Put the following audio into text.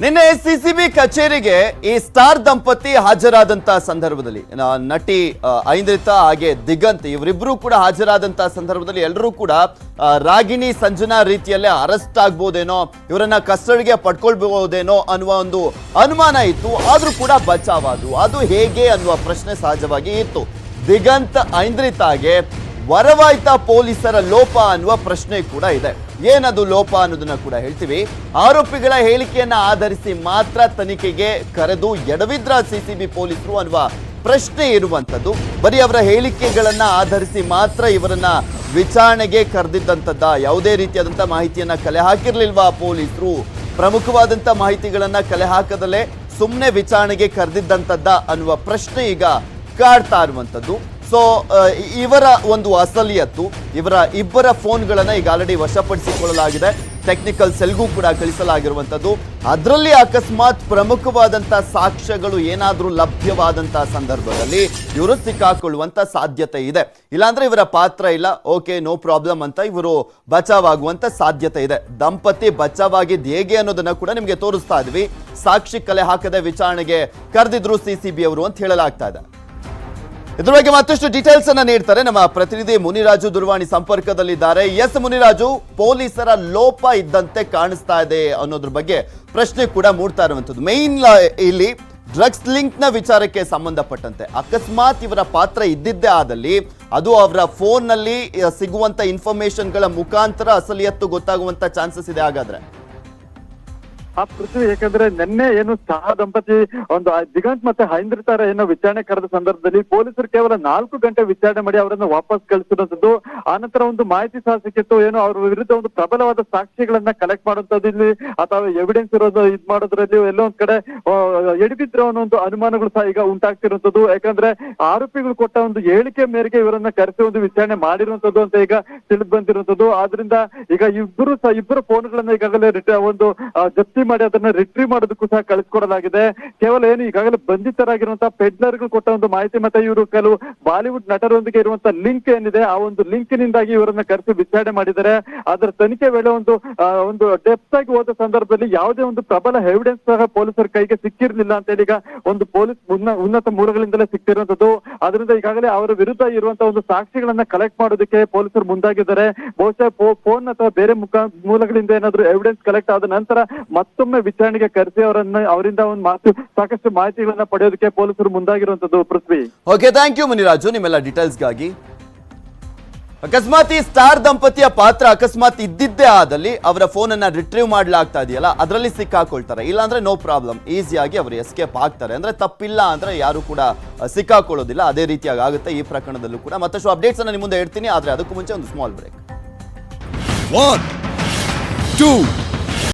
ನಿನ್ನೆ ಸಿಸಿಬಿ ಕಚೇರಿಗೆ ಈ ಸ್ಟಾರ್ ದಂಪತಿ ಹಾಜರಾದಂತ ಸಂದರ್ಭದಲ್ಲಿ ನಟಿ ಐಂದ್ರಿತಾ ಹಾಗೆ ದಿಗಂತ್ ಇವರಿಬ್ರು ಕೂಡ ಹಾಜರಾದಂತ ಸಂದರ್ಭದಲ್ಲಿ ಎಲ್ಲರೂ ಕೂಡ ರಾಗಿಣಿ, ಸಂಜನಾ ರೀತಿಯಲ್ಲೇ ಅರೆಸ್ಟ್ ಆಗ್ಬೋದೇನೋ, ಇವರನ್ನ ಕಸ್ಟಡಿಗೆ ಪಡ್ಕೊಳ್ಬಹುದೇನೋ ಅನ್ನುವ ಒಂದು ಅನುಮಾನ ಇತ್ತು. ಆದ್ರೂ ಕೂಡ ಬಚಾವಾದ್ರು. ಅದು ಹೇಗೆ ಅನ್ನುವ ಪ್ರಶ್ನೆ ಸಹಜವಾಗಿ ಇತ್ತು. ದಿಗಂತ್, ಐಂದ್ರಿತಾಗೆ ವರವಾಯ್ತ ಪೊಲೀಸರ ಲೋಪ ಅನ್ನುವ ಪ್ರಶ್ನೆ ಕೂಡ ಇದೆ. ಏನದು ಲೋಪ ಅನ್ನೋದನ್ನ ಕೂಡ ಹೇಳ್ತೀವಿ. ಆರೋಪಿಗಳ ಹೇಳಿಕೆಯನ್ನ ಆಧರಿಸಿ ಮಾತ್ರ ತನಿಖೆಗೆ ಕರೆದು ಎಡವಿದ್ರ ಸಿಸಿಬಿ ಪೊಲೀಸರು ಅನ್ನುವ ಪ್ರಶ್ನೆ ಇರುವಂಥದ್ದು ಬರೀ ಅವರ ಹೇಳಿಕೆಗಳನ್ನ ಆಧರಿಸಿ ಮಾತ್ರ ಇವರನ್ನ ವಿಚಾರಣೆಗೆ ಕರೆದಿದ್ದಂಥದ್ದ ಯಾವುದೇ ರೀತಿಯಾದಂಥ ಮಾಹಿತಿಯನ್ನ ಕಲೆ ಹಾಕಿರ್ಲಿಲ್ವಾ ಪೊಲೀಸರು? ಪ್ರಮುಖವಾದಂಥ ಮಾಹಿತಿಗಳನ್ನ ಕಲೆ ಹಾಕದಲ್ಲೇ ಸುಮ್ಮನೆ ವಿಚಾರಣೆಗೆ ಕರೆದಿದ್ದಂಥದ್ದ ಅನ್ನುವ ಪ್ರಶ್ನೆ ಈಗ ಕಾಡ್ತಾ ಇರುವಂಥದ್ದು ಸೊ ಇವರ ಒಂದು ಅಸಲಿಯತ್ತು ಇವರ ಇಬ್ಬರ ಫೋನ್ಗಳನ್ನು ಈಗ ಆಲ್ರೆಡಿ ವಶಪಡಿಸಿಕೊಳ್ಳಲಾಗಿದೆ. ಟೆಕ್ನಿಕಲ್ ಸೆಲ್ಗೂ ಕೂಡ ಕಳಿಸಲಾಗಿರುವಂಥದ್ದು. ಅದರಲ್ಲಿ ಅಕಸ್ಮಾತ್ ಪ್ರಮುಖವಾದಂಥ ಸಾಕ್ಷ್ಯಗಳು ಏನಾದರೂ ಲಭ್ಯವಾದಂಥ ಸಂದರ್ಭದಲ್ಲಿ ಇವರು ಸಿಕ್ಕಾಕೊಳ್ಳುವಂಥ ಸಾಧ್ಯತೆ ಇದೆ. ಇಲ್ಲಾಂದ್ರೆ ಇವರ ಪಾತ್ರ ಇಲ್ಲ. ಓಕೆ ನೋ ಪ್ರಾಬ್ಲಮ್ ಅಂತ ಇವರು ಬಚಾವಾಗುವಂಥ ಸಾಧ್ಯತೆ ಇದೆ. ದಂಪತಿ ಬಚಾವಾಗಿದ್ದು ಹೇಗೆ ಅನ್ನೋದನ್ನ ಕೂಡ ನಿಮಗೆ ತೋರಿಸ್ತಾ ಇದ್ವಿ. ಸಾಕ್ಷಿ ಕಲೆ ಹಾಕದೆ ವಿಚಾರಣೆಗೆ ಕರೆದಿದ್ರು ಸಿ ಅವರು ಅಂತ ಹೇಳಲಾಗ್ತಾ ಇದೆ. ಇದ್ರ ಬಗ್ಗೆ ಮತ್ತಷ್ಟು ಡೀಟೇಲ್ಸ್ ಅನ್ನ ನೀಡ್ತಾರೆ ನಮ್ಮ ಪ್ರತಿನಿಧಿ ಮುನಿರಾಜು ದುರ್ವಾಣಿ ಸಂಪರ್ಕದಲ್ಲಿದ್ದಾರೆ. ಎಸ್ ಮುನಿರಾಜು, ಪೊಲೀಸರ ಲೋಪ ಇದ್ದಂತೆ ಕಾಣಿಸ್ತಾ ಇದೆ ಅನ್ನೋದ್ರ ಬಗ್ಗೆ ಪ್ರಶ್ನೆ ಕೂಡ ಮೂಡ್ತಾ ಇರುವಂತದ್ದು ಮೇನ್ ಇಲ್ಲಿ ಡ್ರಗ್ಸ್ ಲಿಂಕ್ನ ವಿಚಾರಕ್ಕೆ ಸಂಬಂಧಪಟ್ಟಂತೆ. ಅಕಸ್ಮಾತ್ ಇವರ ಪಾತ್ರ ಇದ್ದಿದ್ದೇ ಆದಲ್ಲಿ ಅದು ಅವರ ಫೋನ್ನಲ್ಲಿ ಸಿಗುವಂತ ಸಿಗುವಂತ ಇನ್ಫಾರ್ಮೇಶನ್ಗಳ ಮುಖಾಂತರ ಅಸಲಿಯತ್ತು ಗೊತ್ತಾಗುವಂತ ಚಾನ್ಸಸ್ ಇದೆ ಹಾಗಾದ್ರೆ. ಆ ಪೃಥ್ವಿ ಯಾಕಂದ್ರೆ ನಿನ್ನೆ ಏನು ಸಹ ದಂಪತಿ ಒಂದು ದಿಗಂತ್ ಮತ್ತೆ ಹೈಂದ್ರಿತಾರ ಏನೋ ವಿಚಾರಣೆ ಕರೆದ ಸಂದರ್ಭದಲ್ಲಿ ಪೊಲೀಸರು ಕೇವಲ ನಾಲ್ಕು ಗಂಟೆ ವಿಚಾರಣೆ ಮಾಡಿ ಅವರನ್ನು ವಾಪಸ್ ಕಳಿಸಿರುವಂತದ್ದು ಆನಂತರ ಒಂದು ಮಾಹಿತಿ ಸಹ ಸಿಕ್ಕಿತ್ತು ಏನು ಅವ್ರ ವಿರುದ್ಧ ಒಂದು ಪ್ರಬಲವಾದ ಸಾಕ್ಷಿಗಳನ್ನ ಕಲೆಕ್ಟ್ ಮಾಡುವಂತದ್ದು ಇಲ್ಲಿ ಅಥವಾ ಎವಿಡೆನ್ಸ್ ಇರೋದು ಇದ್ ಮಾಡೋದ್ರಲ್ಲಿ ಎಲ್ಲೋ ಒಂದ್ ಕಡೆ ಎಡಬಿದ್ರು ಅನ್ನೋ ಒಂದು ಅನುಮಾನಗಳು ಸಹ ಈಗ ಉಂಟಾಗ್ತಿರುವಂತದ್ದು ಯಾಕಂದ್ರೆ ಆರೋಪಿಗಳು ಕೊಟ್ಟ ಒಂದು ಹೇಳಿಕೆ ಮೇರೆಗೆ ಇವರನ್ನ ಕರೆಸಿ ಒಂದು ವಿಚಾರಣೆ ಮಾಡಿರುವಂತದ್ದು ಅಂತ ಈಗ ತಿಳಿದು ಬಂದಿರುವಂತದ್ದು ಆದ್ರಿಂದ ಈಗ ಇಬ್ಬರು ಸಹ ಇಬ್ಬರು ಫೋನ್ಗಳನ್ನ ಈಗಾಗಲೇ ಒಂದು ಆ, ಜಪ್ತಿ ಮಾಡಿ ಅದನ್ನ ರಿಟ್ರೀವ್ ಮಾಡೋದಕ್ಕೂ ಸಹ ಕಳಿಸ್ಕೊಡಲಾಗಿದೆ. ಕೇವಲ ಏನು ಈಗಾಗಲೇ ಬಂಧಿತರಾಗಿರುವಂತಹ ಪೆಡ್ಲರ್ಗಳು ಕೊಟ್ಟ ಒಂದು ಮಾಹಿತಿ ಮತ್ತೆ ಇವರು ಕೆಲವು ಬಾಲಿವುಡ್ ನಟರೊಂದಿಗೆ ಇರುವಂತಹ ಲಿಂಕ್ ಏನಿದೆ, ಆ ಒಂದು ಲಿಂಕ್ ನಿಂದಾಗಿ ಇವರನ್ನ ಕರೆಸಿ ವಿಚಾರಣೆ ಮಾಡಿದ್ದಾರೆ. ಅದರ ತನಿಖೆ ವೇಳೆ ಒಂದು ಒಂದು ಡೆಪ್ತ್ ಆಗಿ ಹೋದ ಸಂದರ್ಭದಲ್ಲಿ ಯಾವುದೇ ಒಂದು ಪ್ರಬಲ ಎವಿಡೆನ್ಸ್ ಸಹ ಪೊಲೀಸರ ಕೈಗೆ ಸಿಕ್ಕಿರ್ಲಿಲ್ಲ ಅಂತ ಹೇಳಿ ಈಗ ಒಂದು ಪೊಲೀಸ್ ಉನ್ನ- ಉನ್ನತ ಮೂಲಗಳಿಂದಲೇ ಸಿಕ್ತಿರುವಂತದ್ದು. ಅದರಿಂದ ಈಗಾಗಲೇ ಅವರ ವಿರುದ್ಧ ಇರುವಂತಹ ಒಂದು ಸಾಕ್ಷಿಗಳನ್ನ ಕಲೆಕ್ಟ್ ಮಾಡೋದಕ್ಕೆ ಪೊಲೀಸರು ಮುಂದಾಗಿದ್ದಾರೆ. ಬಹುಶಃ ಫೋನ್ ಅಥವಾ ಬೇರೆ ಮುಖ, ಮೂಲಗಳಿಂದ ಏನಾದ್ರು ಎವಿಡೆನ್ಸ್ ಕಲೆಕ್ಟ್ ಆದ ನಂತರ ಮತ್ತೊಮ್ಮೆ ವಿಚಾರಣೆಗೆ ಕರೆಸಿ ಅವರನ್ನ ಅವರಿಂದ ಒಂದು ಮಾತು ಸಾಕಷ್ಟು ಮಾಹಿತಿಗಳನ್ನ ಪಡೆಯೋದಕ್ಕೆ ಪೊಲೀಸರು ಮುಂದಾಗಿರುವಂತದ್ದು Prithvi. Okay thank you Muniraju. ನಿಮ್ಮೆಲ್ಲ ಡೀಟೇಲ್ಸ್ಗಾಗಿ ಅಕಸ್ಮಾತ್ ಈ ಸ್ಟಾರ್ ದಂಪತಿಯ ಪಾತ್ರ ಅಕಸ್ಮಾತ್ ಇದ್ದಿದ್ದೇ ಆದಲ್ಲಿ ಅವರ ಫೋನ್ ಅನ್ನ ರಿಟ್ರೀವ್ ಮಾಡ್ಲಾಗ್ತಾ ಇದೆಯಲ್ಲ ಅದರಲ್ಲಿ ಸಿಕ್ಕಾಕೊಳ್ತಾರೆ. ಇಲ್ಲಾಂದ್ರೆ ನೋ ಪ್ರಾಬ್ಲಮ್ ಈಸಿಯಾಗಿ ಅವರು ಎಸ್ಕೇಪ್ ಆಗ್ತಾರೆ. ಅಂದ್ರೆ ತಪ್ಪಿಲ್ಲ ಅಂದ್ರೆ ಯಾರು ಕೂಡ ಸಿಕ್ಕಾಕೊಳ್ಳೋದಿಲ್ಲ. ಅದೇ ರೀತಿಯಾಗಿ ಆಗುತ್ತೆ ಈ ಪ್ರಕರಣದಲ್ಲೂ ಕೂಡ. ಮತ್ತಷ್ಟು ಅಪ್ಡೇಟ್ಸ್ ಅನ್ನ ನಿಮ್ಮ ಮುಂದೆ ಇಡ್ತೀನಿ ಆದ್ರೆ ಅದಕ್ಕೂ ಮುಂಚೆ ಒಂದು ಸ್ಮಾಲ್ ಬ್ರೇಕ್